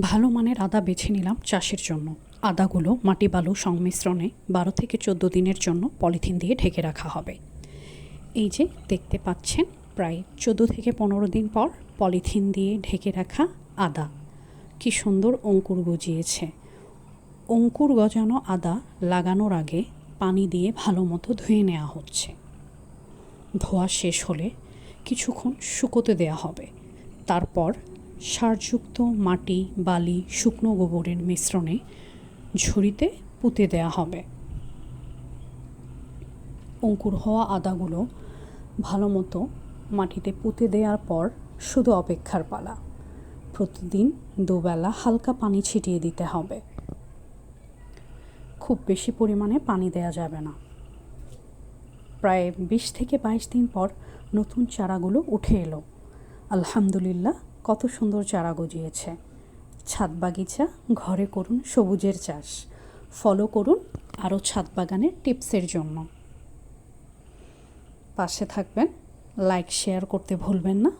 ভালো মানের আদা বেছে নিলাম চাষের জন্য। আদাগুলো মাটি বালু সংমিশ্রণে বারো থেকে চোদ্দ দিনের জন্য পলিথিন দিয়ে ঢেকে রাখা হবে। এই যে দেখতে পাচ্ছেন, প্রায় চোদ্দ থেকে পনেরো দিন পর পলিথিন দিয়ে ঢেকে রাখা আদা। কি সুন্দর অঙ্কুর গজিয়েছে। অঙ্কুর গজানো আদা লাগানোর আগে পানি দিয়ে ভালো মতো ধুয়ে নেওয়া হচ্ছে। ধোয়া শেষ হলে কিছুক্ষণ শুকোতে দেওয়া হবে। তারপর সারযুক্ত মাটি, বালি, শুকনো গোবরের মিশ্রণে ঝুড়িতে পুঁতে দেওয়া হবে। অঙ্কুর হওয়া আদাগুলো ভালো মতো মাটিতে পুঁতে দেওয়ার পর শুধু অপেক্ষার পালা। প্রতিদিন দুবেলা হালকা পানি ছিটিয়ে দিতে হবে। খুব বেশি পরিমাণে পানি দেওয়া যাবে না। প্রায় বিশ থেকে বাইশ দিন পর নতুন চারাগুলো উঠে এলো। আলহামদুলিল্লাহ কত সুন্দর চারা গজিয়েছে। ছাদ বাগিচা, ঘরে করুন সবুজের চাষ। ফলো করুন আরও ছাদ বাগানের টিপসের জন্য। পাশে থাকবেন, লাইক, শেয়ার করতে ভুলবেন না।